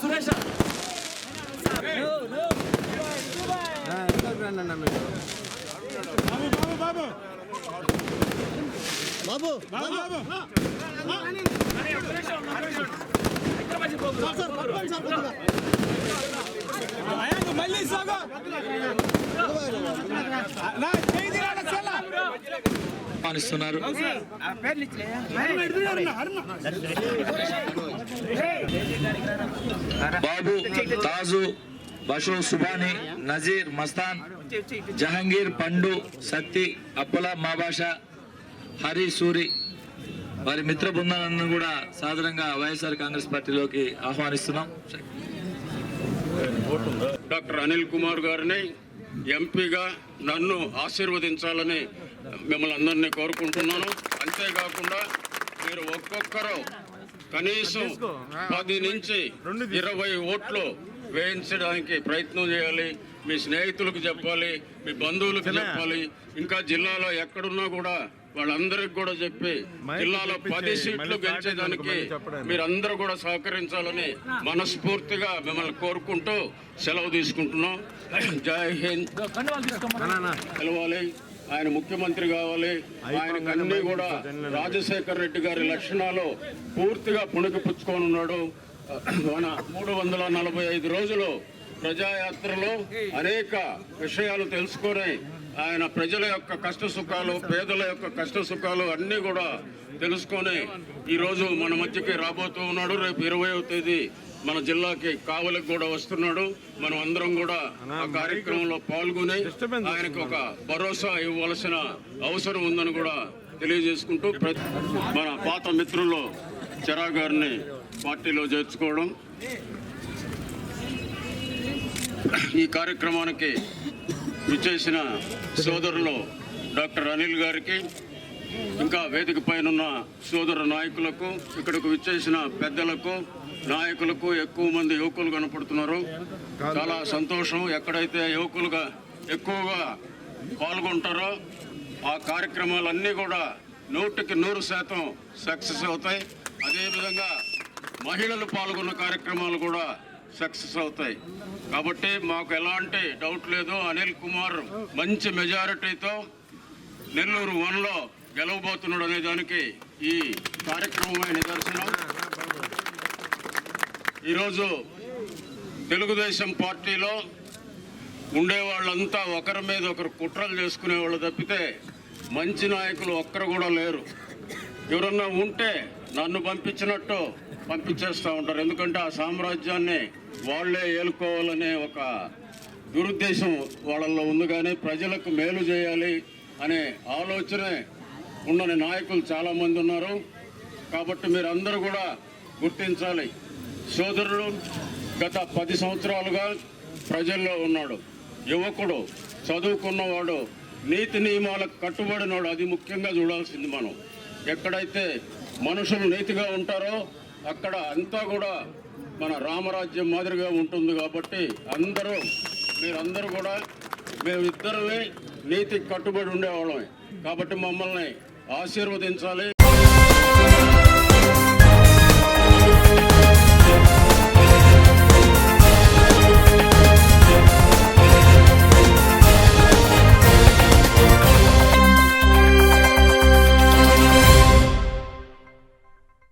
సురేష్ బాబు. మళ్ళీ సాగు ఆహ్వానిస్తున్నారు బాబు తాజు బషో సుబాని నజీర్ మస్తాన్ జహంగీర్ పండు సత్తి అప్పుల మాబాష హరి సూరి. వారి మిత్ర బృందాలను కూడా సాధారణంగా వైఎస్ఆర్ కాంగ్రెస్ పార్టీలోకి ఆహ్వానిస్తున్నాం. డాక్టర్ అనిల్ కుమార్ గారిని ఎంపీగా నన్ను ఆశీర్వదించాలని మిమ్మల్ని అందరినీ కోరుకుంటున్నాను. అంతేకాకుండా మీరు ఒక్కొక్కరు కనీసం పది నుంచి ఇరవై ఓట్లు వేయించడానికి ప్రయత్నం చేయాలి. మీ స్నేహితులకు చెప్పాలి మీ బంధువులకు చెప్పాలి. ఇంకా జిల్లాలో ఎక్కడున్నా కూడా వాళ్ళందరికి కూడా చెప్పి జిల్లాలో పది సీట్లు గెలిచేదానికి మీరందరూ కూడా సహకరించాలని మనస్ఫూర్తిగా మిమ్మల్ని కోరుకుంటూ సెలవు తీసుకుంటున్నాం. జై హింద్. కలవాలి. ఆయన ముఖ్యమంత్రి కావాలి. ఆయనకు అన్ని కూడా రాజశేఖర్ రెడ్డి గారి లక్షణాలు పూర్తిగా పుణికి పుచ్చుకొని ఉన్నాడు మన మూడు వందల నలభై ఐదు రోజులు ప్రజాయాత్రలో అనేక విషయాలు తెలుసుకొని ఆయన ప్రజల యొక్క కష్ట సుఖాలు పేదల యొక్క కష్ట సుఖాలు అన్నీ కూడా తెలుసుకొని ఈరోజు మన మధ్యకి రాబోతూ ఉన్నాడు. రేపు ఇరవయవ తేదీ మన జిల్లాకి కావలికి కూడా వస్తున్నాడు. మనం అందరం కూడా ఆ కార్యక్రమంలో పాల్గొని ఆయనకు ఒక భరోసా ఇవ్వవలసిన అవసరం ఉందని కూడా తెలియజేసుకుంటూ మన పాత మిత్రుల్లో చెరా గారిని పార్టీలో చేర్చుకోవడం ఈ కార్యక్రమానికి విచ్చేసిన సోదరులు డాక్టర్ అనిల్ గారికి ఇంకా వేదిక పైన సోదర నాయకులకు ఇక్కడకు విచ్చేసిన పెద్దలకు నాయకులకు ఎక్కువ మంది యువకులు కనపడుతున్నారు. చాలా సంతోషం ఎక్కడైతే యువకులుగా ఎక్కువగా పాల్గొంటారో ఆ కార్యక్రమాలన్నీ కూడా నూటికి నూరు శాతం సక్సెస్ అవుతాయి. అదేవిధంగా మహిళలు పాల్గొన్న కార్యక్రమాలు కూడా సక్సెస్ అవుతాయి. కాబట్టి మాకు ఎలాంటి డౌట్ లేదు అనిల్ కుమార్ మంచి మెజారిటీతో నెల్లూరు వన్లో గెలవబోతున్నాడు అనే దానికి ఈ కార్యక్రమమే నిదర్శనం. ఈరోజు తెలుగుదేశం పార్టీలో ఉండే వాళ్ళంతా ఒకరి మీద ఒకరు కుట్రలు చేసుకునే వాళ్ళు తప్పితే మంచి నాయకులు ఒక్కరు కూడా లేరు. ఎవరన్నా ఉంటే నన్ను పంపించినట్టు పంపించేస్తూ ఉంటారు. ఎందుకంటే ఆ సామ్రాజ్యాన్ని వాళ్ళే ఏలుకోవాలనే ఒక దురుద్దేశం వాళ్ళల్లో ఉంది. కానీ ప్రజలకు మేలు చేయాలి అనే ఆలోచనే ఉన్న నాయకులు చాలామంది ఉన్నారు. కాబట్టి మీరు అందరూ కూడా గుర్తించాలి. సోదరుడు గత పది సంవత్సరాలుగా ప్రజల్లో ఉన్నాడు. యువకుడు చదువుకున్నవాడు నీతి నియమాలకు కట్టుబడినాడు. అది ముఖ్యంగా చూడాల్సింది మనం. ఎక్కడైతే మనుషులు నీతిగా ఉంటారో అక్కడ అంతా కూడా మన రామరాజ్యం మాదిరిగా ఉంటుంది కాబట్టి అందరూ మీరందరూ కూడా మేమిద్దరమే నీతికి కట్టుబడి ఉండేవాళ్ళమే. కాబట్టి మమ్మల్ని ఆశీర్వదించాలి.